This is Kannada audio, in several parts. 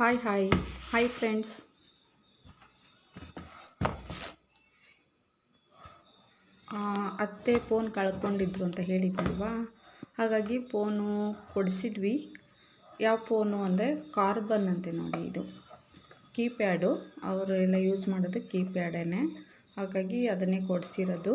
ಹಾಯ್ ಹಾಯ್ ಹಾಯ್ ಫ್ರೆಂಡ್ಸ್ ಅತ್ತೆ ಫೋನ್ ಕಳ್ಕೊಂಡಿದ್ರು ಅಂತ ಹೇಳಿದ್ನಲ್ವಾ? ಹಾಗಾಗಿ ಫೋನು ಕೊಡಿಸಿದ್ವಿ. ಯಾವ ಫೋನು ಅಂದರೆ ಕಾರ್ಬನ್ ಅಂತೆ ನೋಡಿ ಇದು. ಕೀಪ್ಯಾಡು ಅವರು ಎಲ್ಲ ಯೂಸ್ ಮಾಡೋದು ಕೀಪ್ಯಾಡೇ ಹಾಗಾಗಿ ಅದನ್ನೇ ಕೊಡಿಸಿರೋದು.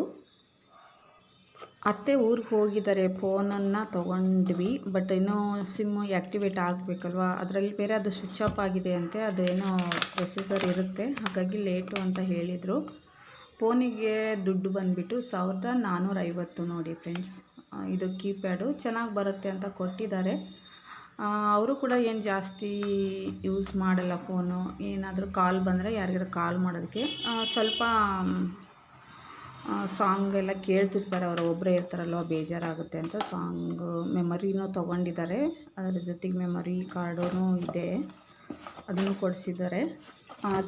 ಅತ್ತೆ ಊರಿಗೆ ಹೋಗಿದ್ದಾರೆ ಫೋನನ್ನು ತೊಗೊಂಡ್ವಿ, ಬಟ್ ಇನ್ನೂ ಸಿಮ್ಮು ಆ್ಯಕ್ಟಿವೇಟ್ ಆಗಬೇಕಲ್ವಾ? ಅದರಲ್ಲಿ ಬೇರೆ ಅದು ಸ್ವಿಚ್ ಆಫ್ ಆಗಿದೆ ಅಂತೆ, ಅದೇನೋ ಪ್ರೊಸೆಸರ್ ಇರುತ್ತೆ, ಹಾಗಾಗಿ ಲೇಟು ಅಂತ ಹೇಳಿದರು. ಫೋನಿಗೆ ದುಡ್ಡು ಬಂದುಬಿಟ್ಟು ಸಾವಿರದ ನಾನ್ನೂರ ಐವತ್ತು ನೋಡಿ ಫ್ರೆಂಡ್ಸ್. ಇದು ಕೀಪ್ಯಾಡು, ಚೆನ್ನಾಗಿ ಬರುತ್ತೆ ಅಂತ ಕೊಟ್ಟಿದ್ದಾರೆ. ಅವರು ಕೂಡ ಏನು ಜಾಸ್ತಿ ಯೂಸ್ ಮಾಡಲ್ಲ ಫೋನು, ಏನಾದರೂ ಕಾಲ್ ಬಂದರೆ ಯಾರಿಗಾರು ಕಾಲ್ ಮಾಡೋದಕ್ಕೆ. ಸ್ವಲ್ಪ ಸಾಂಗ್ ಎಲ್ಲ ಕೇಳ್ತಿರ್ತಾರೆ ಅವರು ಒಬ್ಬರೇ ಇರ್ತಾರಲ್ವ, ಬೇಜಾರಾಗುತ್ತೆ ಅಂತ ಸಾಂಗು ಮೆಮರಿನೂ ತೊಗೊಂಡಿದ್ದಾರೆ. ಅದರ ಜೊತೆಗೆ ಮೆಮರಿ ಕಾರ್ಡೂ ಇದೆ, ಅದನ್ನು ಕೊಡಿಸಿದ್ದಾರೆ.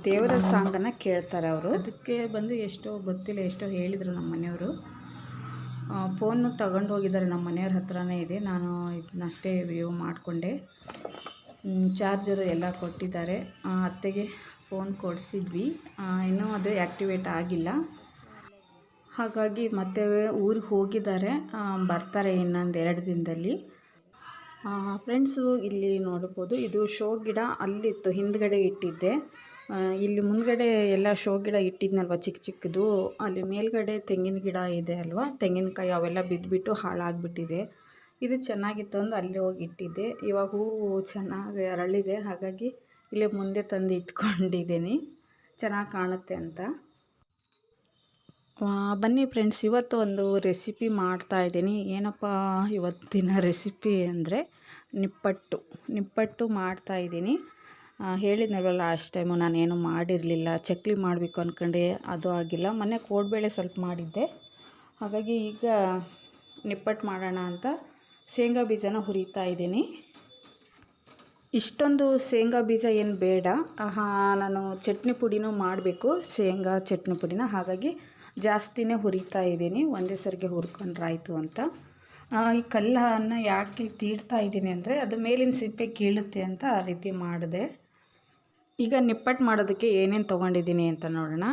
ದೇವರ ಸಾಂಗನ್ನು ಕೇಳ್ತಾರೆ ಅವರು. ಅದಕ್ಕೆ ಬಂದು ಎಷ್ಟೋ ಗೊತ್ತಿಲ್ಲ, ಎಷ್ಟೋ ಹೇಳಿದರು ನಮ್ಮ ಮನೆಯವರು. ಫೋನು ತಗೊಂಡು ಹೋಗಿದ್ದಾರೆ, ನಮ್ಮ ಮನೆಯವ್ರ ಹತ್ರನೇ ಇದೆ. ನಾನು ಇದನ್ನಷ್ಟೇ ವ್ಯೂ ಮಾಡಿಕೊಂಡೆ. ಚಾರ್ಜರು ಎಲ್ಲ ಕೊಟ್ಟಿದ್ದಾರೆ. ಅತ್ತೆಗೆ ಫೋನ್ ಕೊಡಿಸಿದ್ವಿ. ಇನ್ನೂ ಅದು ಆ್ಯಕ್ಟಿವೇಟ್ ಆಗಿಲ್ಲ. ಹಾಗಾಗಿ ಮತ್ತೆ ಊರಿಗೆ ಹೋಗಿದ್ದಾರೆ. ಬರ್ತಾರೆ ಇನ್ನೊಂದು ಎರಡು ದಿನದಲ್ಲಿ. ಫ್ರೆಂಡ್ಸು ಇಲ್ಲಿ ನೋಡ್ಬೋದು, ಇದು ಶೋ ಗಿಡ ಅಲ್ಲಿತ್ತು, ಹಿಂದ್ಗಡೆ ಇಟ್ಟಿದ್ದೆ. ಇಲ್ಲಿ ಮುಂದ್ಗಡೆ ಎಲ್ಲ ಶೋ ಗಿಡ ಇಟ್ಟಿದ್ನಲ್ವ ಚಿಕ್ಕ ಚಿಕ್ಕದು. ಅಲ್ಲಿ ಮೇಲ್ಗಡೆ ತೆಂಗಿನ ಗಿಡ ಇದೆ ಅಲ್ವಾ, ತೆಂಗಿನಕಾಯಿ ಅವೆಲ್ಲ ಬಿದ್ದುಬಿಟ್ಟು ಹಾಳಾಗಿಬಿಟ್ಟಿದೆ. ಇದು ಚೆನ್ನಾಗಿತ್ತು ಅಂದು ಅಲ್ಲಿ ಹೋಗಿ ಇಟ್ಟಿದ್ದೆ. ಇವಾಗ ಹೂವು ಚೆನ್ನಾಗಿ ಅರಳಿದೆ, ಹಾಗಾಗಿ ಇಲ್ಲೇ ಮುಂದೆ ತಂದು ಇಟ್ಕೊಂಡಿದ್ದೀನಿ. ಚೆನ್ನಾಗಿ ಕಾಣುತ್ತೆ ಅಂತ. ಬನ್ನಿ ಫ್ರೆಂಡ್ಸ್ ಇವತ್ತು ಒಂದು ರೆಸಿಪಿ ಮಾಡ್ತಾ ಇದ್ದೀನಿ. ಏನಪ್ಪ ಇವತ್ತಿನ ರೆಸಿಪಿ ಅಂದರೆ ನಿಪ್ಪಟ್ಟು. ನಿಪ್ಪಟ್ಟು ಮಾಡ್ತಾ ಇದ್ದೀನಿ. ಹೇಳಿದ್ನಲ್ವ ಲಾಸ್ಟ್ ಟೈಮು ನಾನೇನು ಮಾಡಿರಲಿಲ್ಲ. ಚಕ್ಲಿ ಮಾಡಬೇಕು ಅಂದ್ಕೊಂಡೆ ಅದು ಆಗಿಲ್ಲ. ಮೊನ್ನೆ ಕೋಡ್ಬೇಳೆ ಸ್ವಲ್ಪ ಮಾಡಿದ್ದೆ. ಹಾಗಾಗಿ ಈಗ ನಿಪ್ಪಟ್ಟು ಮಾಡೋಣ ಅಂತ ಶೇಂಗಾ ಬೀಜನ ಹುರಿತಾ ಇದ್ದೀನಿ. ಇಷ್ಟೊಂದು ಶೇಂಗಾ ಬೀಜ ಏನು ಬೇಡ. ನಾನು ಚಟ್ನಿ ಪುಡಿನೂ ಮಾಡಬೇಕು. ಶೇಂಗಾ, ಚಟ್ನಿ ಪುಡಿನ. ಹಾಗಾಗಿ ಜಾಸ್ತಿನೇ ಹುರಿತಾ ಇದ್ದೀನಿ. ಒಂದೇ ಸರಿಗೆ ಹುರ್ಕೊಂಡ್ರಾಯಿತು ಅಂತ. ಈ ಕಲ್ಲನ್ನು ಯಾಕೆ ತೀಡ್ತಾ ಇದ್ದೀನಿ ಅಂದರೆ ಅದು ಮೇಲಿನ ಸಿಪ್ಪೆ ಕೀಳುತ್ತೆ ಅಂತ ಆ ರೀತಿ ಮಾಡಿದೆ. ಈಗ ನಿಪ್ಪಟ್ಟು ಮಾಡೋದಕ್ಕೆ ಏನೇನು ತೊಗೊಂಡಿದ್ದೀನಿ ಅಂತ ನೋಡೋಣ.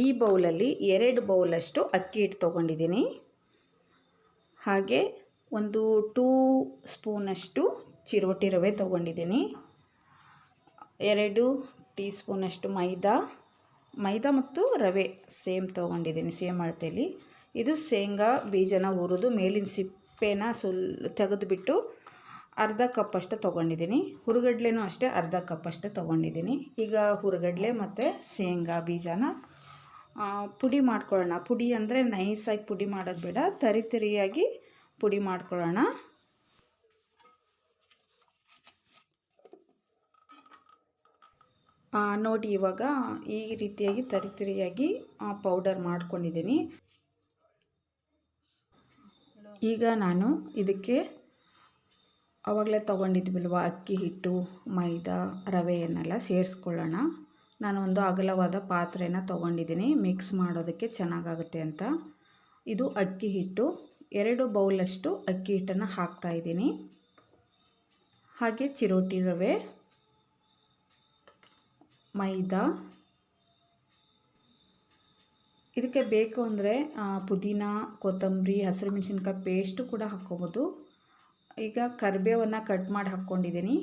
ಈ ಬೌಲಲ್ಲಿ ಎರಡು ಬೌಲಷ್ಟು ಅಕ್ಕಿ ಹಿಟ್ಟು ತೊಗೊಂಡಿದ್ದೀನಿ. ಹಾಗೆ ಒಂದು ಟೂ ಸ್ಪೂನಷ್ಟು ಚಿರೋಟಿ ರವೆ ತೊಗೊಂಡಿದ್ದೀನಿ. ಎರಡು ಟೀ ಸ್ಪೂನಷ್ಟು ಮೈದಾ. ಮೈದಾ ಮತ್ತು ರವೆ ಸೇಮ್ ತೊಗೊಂಡಿದ್ದೀನಿ, ಸೇಮ್ ಅಳತೆಯಲ್ಲಿ ಇದು ಶೇಂಗಾ ಬೀಜನ ಹುರಿದು ಮೇಲಿನ ಸಿಪ್ಪೆನ ಸುಲ್, ತೆಗೆದುಬಿಟ್ಟು ಅರ್ಧ ಕಪ್ಪಷ್ಟು ತೊಗೊಂಡಿದ್ದೀನಿ. ಹುರುಗಡ್ಲೆನೂ ಅಷ್ಟೇ ಅರ್ಧ ಕಪ್ಪಷ್ಟು ತೊಗೊಂಡಿದ್ದೀನಿ. ಈಗ ಹುರುಗಡ್ಲೆ ಮತ್ತು ಶೇಂಗಾ ಬೀಜನ ಪುಡಿ ಮಾಡ್ಕೊಳ್ಳೋಣ. ಪುಡಿ ಅಂದರೆ ನೈಸಾಗಿ ಪುಡಿ ಮಾಡೋದು ಬೇಡ, ತರಿ ತರಿಯಾಗಿ ಪುಡಿ ಮಾಡ್ಕೊಳ್ಳೋಣ. ನೋಡಿ ಇವಾಗ ಈ ರೀತಿಯಾಗಿ ತರಿತರಿಯಾಗಿ ಪೌಡರ್ ಮಾಡ್ಕೊಂಡಿದ್ದೀನಿ. ಈಗ ನಾನು ಇದಕ್ಕೆ ಆವಾಗಲೇ ತೊಗೊಂಡಿದ್ವಿಲ್ವ, ಅಕ್ಕಿ, ಹಿಟ್ಟು, ಮೈದಾ, ರವೆಯನ್ನೆಲ್ಲ ಸೇರಿಸ್ಕೊಳ್ಳೋಣ. ನಾನು ಒಂದು ಅಗಲವಾದ ಪಾತ್ರೆನ ತೊಗೊಂಡಿದ್ದೀನಿ ಮಿಕ್ಸ್ ಮಾಡೋದಕ್ಕೆ ಚೆನ್ನಾಗಾಗುತ್ತೆ ಅಂತ. ಇದು ಅಕ್ಕಿ ಹಿಟ್ಟು, ಎರಡು ಬೌಲಷ್ಟು ಅಕ್ಕಿ ಹಿಟ್ಟನ್ನು ಹಾಕ್ತಾಯಿದ್ದೀನಿ ಹಾಗೆ ಚಿರೋಟಿ ರವೆ ಮೈದಾ. ಇದಕ್ಕೆ ಬೇಕು ಅಂದರೆ ಪುದೀನ, ಕೊತ್ತಂಬರಿ, ಹಸಿರು ಮೆಣಸಿನ್ಕಾಯಿ ಪೇಸ್ಟು ಕೂಡ ಹಾಕ್ಕೋಬೋದು. ಈಗ ಕರಿಬೇವನ್ನು ಕಟ್ ಮಾಡಿ ಹಾಕ್ಕೊಂಡಿದ್ದೀನಿ.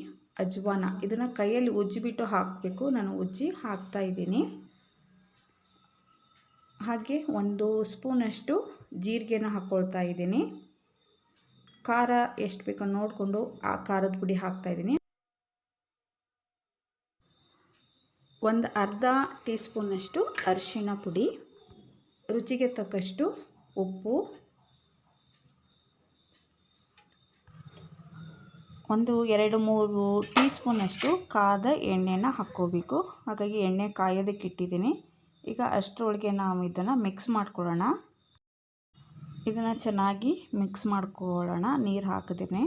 ಅಜ್ವಾನ, ಇದನ್ನು ಕೈಯಲ್ಲಿ ಉಜ್ಜಿಬಿಟ್ಟು ಹಾಕಬೇಕು. ನಾನು ಉಜ್ಜಿ ಹಾಕ್ತಾ ಇದ್ದೀನಿ. ಹಾಗೆ ಒಂದು ಸ್ಪೂನಷ್ಟು ಜೀರಿಗೆನ ಹಾಕ್ಕೊಳ್ತಾ ಇದ್ದೀನಿ. ಖಾರ ಎಷ್ಟು ಬೇಕೋ ನೋಡಿಕೊಂಡು ಆ ಖಾರದ ಪುಡಿ ಹಾಕ್ತಾಯಿದ್ದೀನಿ ಒಂದು ಅರ್ಧ ಟೀ ಸ್ಪೂನಷ್ಟು ಅರಿಶಿಣ ಪುಡಿ, ರುಚಿಗೆ ತಕ್ಕಷ್ಟು ಉಪ್ಪು, ಒಂದು ಎರಡು ಮೂರು ಟೀ ಸ್ಪೂನಷ್ಟು ಕಾದ ಎಣ್ಣೆನ ಹಾಕ್ಕೋಬೇಕು. ಹಾಗಾಗಿ ಎಣ್ಣೆ ಕಾಯೋದಕ್ಕೆ ಇಟ್ಟಿದ್ದೀನಿ. ಈಗ ಅಷ್ಟರೊಳಗೆ ನಾವು ಇದನ್ನು ಮಿಕ್ಸ್ ಮಾಡ್ಕೊಳ್ಳೋಣ. ಇದನ್ನು ಚೆನ್ನಾಗಿ ಮಿಕ್ಸ್ ಮಾಡ್ಕೊಳ್ಳೋಣ. ನೀರು ಹಾಕಿದ್ದೀನಿ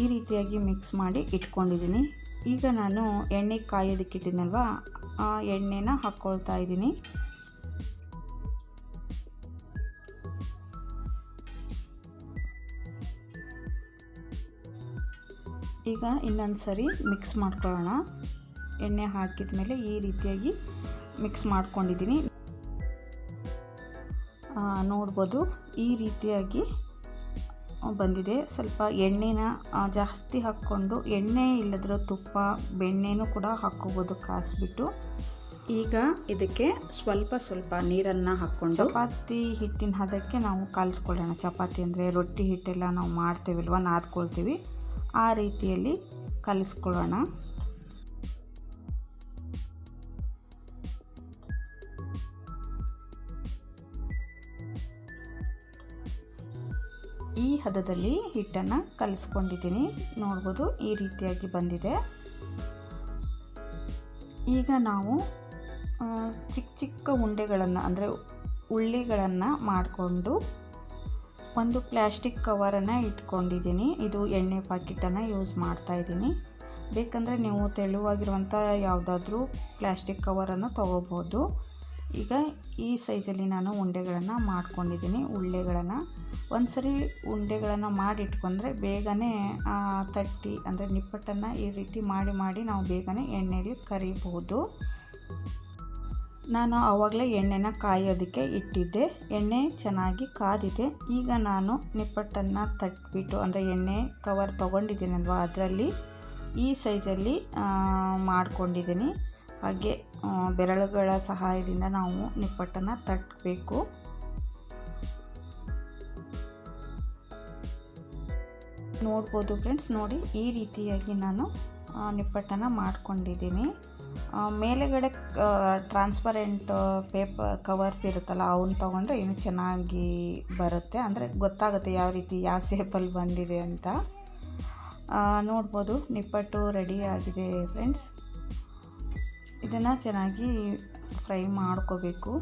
ಈ ರೀತಿಯಾಗಿ ಮಿಕ್ಸ್ ಮಾಡಿ ಇಟ್ಕೊಂಡಿದ್ದೀನಿ. ಈಗ ನಾನು ಎಣ್ಣೆ ಕಾಯೋದಕ್ಕೆ ಇಟ್ಟಿದ್ನಲ್ವ ಆ ಎಣ್ಣೆನ ಹಾಕ್ಕೊಳ್ತಾ ಇದ್ದೀನಿ. ಈಗ ಇನ್ನೊಂದು ಸರಿ ಮಿಕ್ಸ್ ಮಾಡ್ಕೊಳ್ಳೋಣ. ಎಣ್ಣೆ ಹಾಕಿದ ಮೇಲೆ ಈ ರೀತಿಯಾಗಿ ಮಿಕ್ಸ್ ಮಾಡ್ಕೊಂಡಿದ್ದೀನಿ. ನೋಡ್ಬೋದು ಈ ರೀತಿಯಾಗಿ ಬಂದಿದೆ. ಸ್ವಲ್ಪ ಎಣ್ಣೆನ ಜಾಸ್ತಿ ಹಾಕ್ಕೊಂಡು ಎಣ್ಣೆ ಇಲ್ಲದ್ರೆ ತುಪ್ಪ ಬೆಣ್ಣೆನೂ ಕೂಡ ಹಾಕ್ಕೋಬೋದು ಕಾಯಿಸ್ಬಿಟ್ಟು ಈಗ ಇದಕ್ಕೆ ಸ್ವಲ್ಪ ಸ್ವಲ್ಪ ನೀರನ್ನು ಹಾಕ್ಕೊಂಡು ಚಪಾತಿ ಹಿಟ್ಟಿನ ಹದಕ್ಕೆ ನಾವು ಕಾಲಿಸ್ಕೊಳ್ಳೋಣ. ಚಪಾತಿ ಅಂದರೆ ರೊಟ್ಟಿ ಹಿಟ್ಟೆಲ್ಲ ನಾವು ಮಾಡ್ತೇವಲ್ವ ನಾದ್ಕೊಳ್ತೀವಿ. ಆ ರೀತಿಯಲ್ಲಿ ಕಲಿಸ್ಕೊಳ್ಳೋಣ. ಹದದಲ್ಲಿ ಹಿಟ್ಟನ್ನು ಕಲಿಸ್ಕೊಂಡಿದ್ದೀನಿ. ನೋಡ್ಬೋದು ಈ ರೀತಿಯಾಗಿ ಬಂದಿದೆ. ಈಗ ನಾವು ಚಿಕ್ಕ ಚಿಕ್ಕ ಉಂಡೆಗಳನ್ನು, ಅಂದರೆ ಉಳ್ಳಿಗಳನ್ನು ಮಾಡಿಕೊಂಡು ಒಂದು ಪ್ಲ್ಯಾಸ್ಟಿಕ್ ಕವರನ್ನು ಇಟ್ಕೊಂಡಿದ್ದೀನಿ. ಇದು ಎಣ್ಣೆ ಪ್ಯಾಕೆಟನ್ನು ಯೂಸ್ ಮಾಡ್ತಾ ಇದ್ದೀನಿ. ಬೇಕಂದರೆ ನೀವು ತೆಳುವಾಗಿರುವಂಥ ಯಾವುದಾದ್ರೂ ಪ್ಲ್ಯಾಸ್ಟಿಕ್ ಕವರನ್ನು ತೊಗೋಬೋದು. ಈಗ ಈ ಸೈಜಲ್ಲಿ ನಾನು ಉಂಡೆಗಳನ್ನು ಮಾಡ್ಕೊಂಡಿದ್ದೀನಿ, ಉಳ್ಳೆಗಳನ್ನು. ಒಂದು ಸರಿ ಉಂಡೆಗಳನ್ನು ಮಾಡಿಟ್ಕೊಂಡ್ರೆ ಬೇಗನೆ ತಟ್ಟಿ ಅಂದರೆ ನಿಪ್ಪಟ್ಟನ್ನು ಈ ರೀತಿ ಮಾಡಿ ಮಾಡಿ ನಾವು ಬೇಗನೆ ಎಣ್ಣೆಯಲ್ಲಿ ಕರಿಬಹುದು ನಾನು ಆವಾಗಲೇ ಎಣ್ಣೆನ ಕಾಯೋದಕ್ಕೆ ಇಟ್ಟಿದ್ದೆ. ಎಣ್ಣೆ ಚೆನ್ನಾಗಿ ಕಾದಿದೆ. ಈಗ ನಾನು ನಿಪ್ಪಟ್ಟನ್ನು ತಟ್ಬಿಟ್ಟು ಅಂದರೆ ಎಣ್ಣೆ ಕವರ್ ತೊಗೊಂಡಿದ್ದೀನಲ್ವ ಅದರಲ್ಲಿ ಈ ಸೈಜಲ್ಲಿ ಮಾಡ್ಕೊಂಡಿದ್ದೀನಿ. ಹಾಗೆ ಬೆರಳುಗಳ ಸಹಾಯದಿಂದ ನಾವು ನಿಪ್ಪಟ್ಟನ್ನು ತಟ್ಟಬೇಕು ನೋಡ್ಬೋದು ಫ್ರೆಂಡ್ಸ್ ನೋಡಿ, ಈ ರೀತಿಯಾಗಿ ನಾನು ನಿಪ್ಪಟ್ಟನ್ನು ಮಾಡ್ಕೊಂಡಿದ್ದೀನಿ. ಮೇಲೆಗಡೆ ಟ್ರಾನ್ಸ್ಪರೆಂಟ್ ಪೇಪರ್ ಕವರ್ಸ್ ಇರುತ್ತಲ್ಲ ಅವನ್ನ ತೊಗೊಂಡ್ರೆ ಇನ್ನು ಚೆನ್ನಾಗಿ ಬರುತ್ತೆ. ಅಂದರೆ ಗೊತ್ತಾಗುತ್ತೆ ಯಾವ ರೀತಿ, ಯಾವ ಸೇಪಲ್ಲಿ ಬಂದಿದೆ ಅಂತ. ನೋಡ್ಬೋದು, ನಿಪ್ಪಟ್ಟು ರೆಡಿ ಆಗಿದೆ ಫ್ರೆಂಡ್ಸ್ ಇದನ್ನು ಚೆನ್ನಾಗಿ ಫ್ರೈ ಮಾಡ್ಕೋಬೇಕು.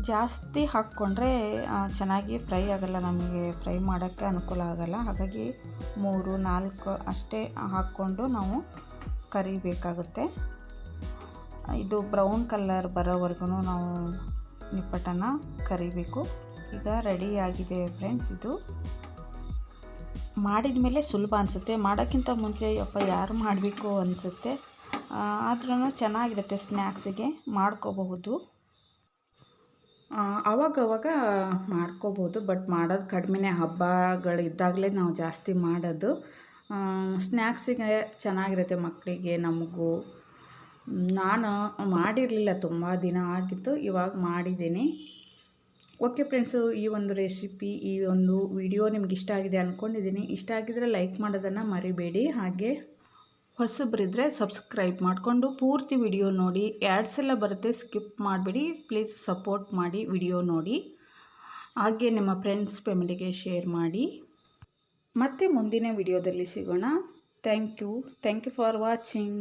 ಜಾಸ್ತಿ ಹಾಕ್ಕೊಂಡ್ರೆ ಚೆನ್ನಾಗಿ ಫ್ರೈ ಆಗಲ್ಲ, ನಮಗೆ ಫ್ರೈ ಮಾಡೋಕ್ಕೆ ಅನುಕೂಲ ಆಗಲ್ಲ. ಹಾಗಾಗಿ ಮೂರು, ನಾಲ್ಕು ಅಷ್ಟೇ ಹಾಕ್ಕೊಂಡು ನಾವು ಕರಿಬೇಕಾಗುತ್ತೆ. ಇದು ಬ್ರೌನ್ ಕಲರ್ ಬರೋವರೆಗೂ ನಾವು ನಿಪ್ಪಟ್ಟನ ಕರಿಬೇಕು. ಈಗ ರೆಡಿ ಆಗಿದೆ ಫ್ರೆಂಡ್ಸ್ ಇದು. ಮಾಡಿದ ಮೇಲೆ ಸುಲಭ ಅನಿಸುತ್ತೆ. ಮಾಡೋಕ್ಕಿಂತ ಮುಂಚೆ, ಯಪ್ಪ, ಯಾರು ಮಾಡಬೇಕು ಅನಿಸುತ್ತೆ. ಆದ್ರೂ ಚೆನ್ನಾಗಿರುತ್ತೆ ಸ್ನ್ಯಾಕ್ಸಿಗೆ. ಮಾಡ್ಕೋಬಹುದು. ಅವಾಗವಾಗ ಮಾಡ್ಕೋಬೋದು ಬಟ್ ಮಾಡೋದು ಕಡಿಮೆನೇ ಹಬ್ಬಗಳಿದ್ದಾಗಲೇ ನಾವು ಜಾಸ್ತಿ ಮಾಡೋದು. ಸ್ನ್ಯಾಕ್ಸಿಗೆ ಚೆನ್ನಾಗಿರುತ್ತೆ ಮಕ್ಕಳಿಗೆ ನಮಗೂ. ನಾನು ಮಾಡಿರಲಿಲ್ಲ, ತುಂಬ ದಿನ ಆಗಿತ್ತು, ಇವಾಗ ಮಾಡಿದ್ದೀನಿ. ಓಕೆ ಫ್ರೆಂಡ್ಸು ಈ ಒಂದು ರೆಸಿಪಿ ಈ ಒಂದು ವಿಡಿಯೋ ನಿಮ್ಗೆ ಇಷ್ಟ ಆಗಿದೆ ಅಂದ್ಕೊಂಡಿದ್ದೀನಿ ಇಷ್ಟ ಆಗಿದರೆ ಲೈಕ್ ಮಾಡೋದನ್ನು ಮರಿಬೇಡಿ, ಹಾಗೆ ಹೊಸಬರಿದ್ದರೆ ಸಬ್ಸ್ಕ್ರೈಬ್ ಮಾಡಿಕೊಂಡು ಪೂರ್ತಿ ವಿಡಿಯೋ ನೋಡಿ ಆ್ಯಡ್ಸ್ ಎಲ್ಲ ಬರುತ್ತೆ ಸ್ಕಿಪ್ ಮಾಡಿಬಿಡಿ, ಪ್ಲೀಸ್ ಸಪೋರ್ಟ್ ಮಾಡಿ ವಿಡಿಯೋ ನೋಡಿ. ಹಾಗೆ ನಿಮ್ಮ ಫ್ರೆಂಡ್ಸ್, ಫ್ಯಾಮಿಲಿಗೆ ಶೇರ್ ಮಾಡಿ. ಮತ್ತೆ ಮುಂದಿನ ವಿಡಿಯೋದಲ್ಲಿ ಸಿಗೋಣ. Thank you. Thank you for watching.